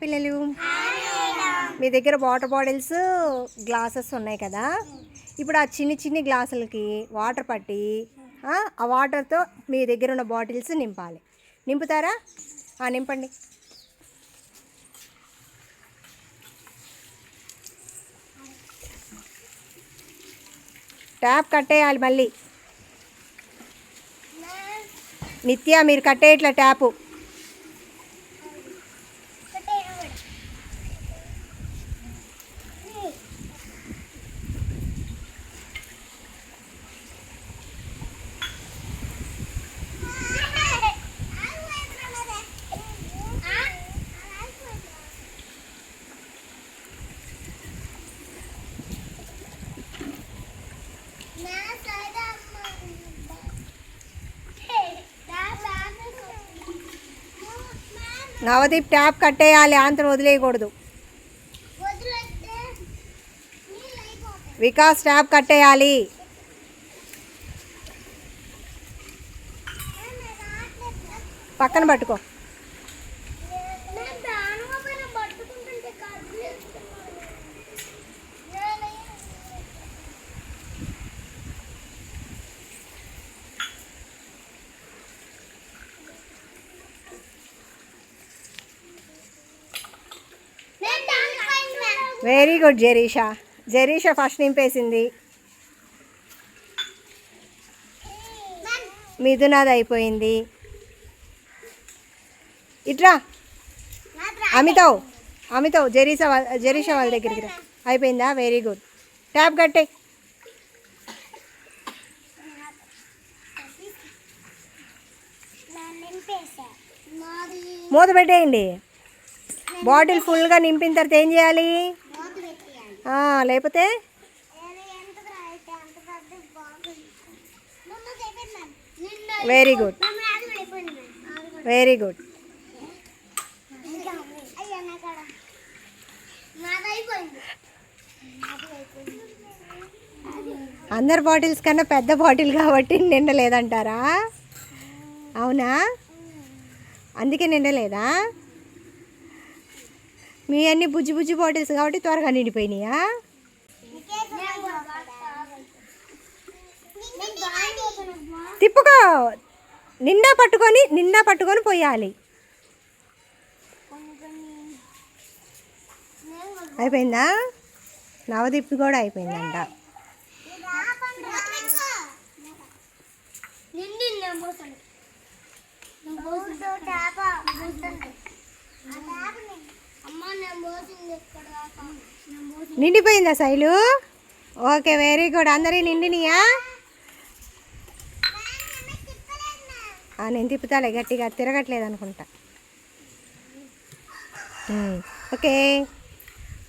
పిల్లలు? మీ దగ్గర water bottles glasses ఉన్నాయి కదా? ఇప్పుడు ఆ చిన్ని చిన్ని గ్లాసులకి వాటర్ పట్టి ఆ, వాటర్తో మీ దగ్గర ఉన్న బాటిల్స్ నింపాలి. నింపుతారా? ఆ, నింపండి. ట్యాప్ కట్టేయాలి మళ్ళీ. నిత్య మీరు కట్టేయట్ల ట్యాపు. నవదీప్ ట్యాప్ కట్టేయాలి ఆంతరం వదిలేయకూడదు. వికాస్ ట్యాప్ కట్టేయాలి. పక్కన పట్టుకో. Very good Jerisha Jerisha first నింపేసింది. మిథునాది అయిపోయింది. ఇట్రా. అమితావ్. అమితావ్ జెరీసా వాళ్ళ జెరీషా వాళ్ళ దగ్గరికి రా. అయిపోయిందా? వెరీ గుడ్ ట్యాప్ కట్టే. మూత పెట్టేయండి. బాటిల్ ఫుల్గా నింపిన తర్వాత ఏం చేయాలి? లేకపోతే? వెరీ గుడ్ వెరీ గుడ్ అందరు బాటిల్స్ కన్నా పెద్ద బాటిల్ కాబట్టి నిండలేదంటారా అవునా? అందుకే నిండలేదా మీ అన్ని బుజ్జి బుజ్జి బాటిల్స్ కాబట్టి త్వరగా నిండిపోయినాయా? తిప్పుకో. నిండా పట్టుకొని నిండా పట్టుకొని పోయాలి. అయిపోయిందా? నవదీప్ కూడా అయిపోయిందంట. నిండిపోయిందా శైలు? ఓకే వెరీ గుడ్ అందరి నిండినియా? నేను తిప్పుతాలే గట్టిగా తిరగట్లేదు అనుకుంటా. ఓకే.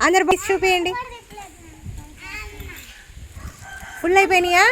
అందరు బస్ చూపించండి ఫుల్ అయిపోయినాయా?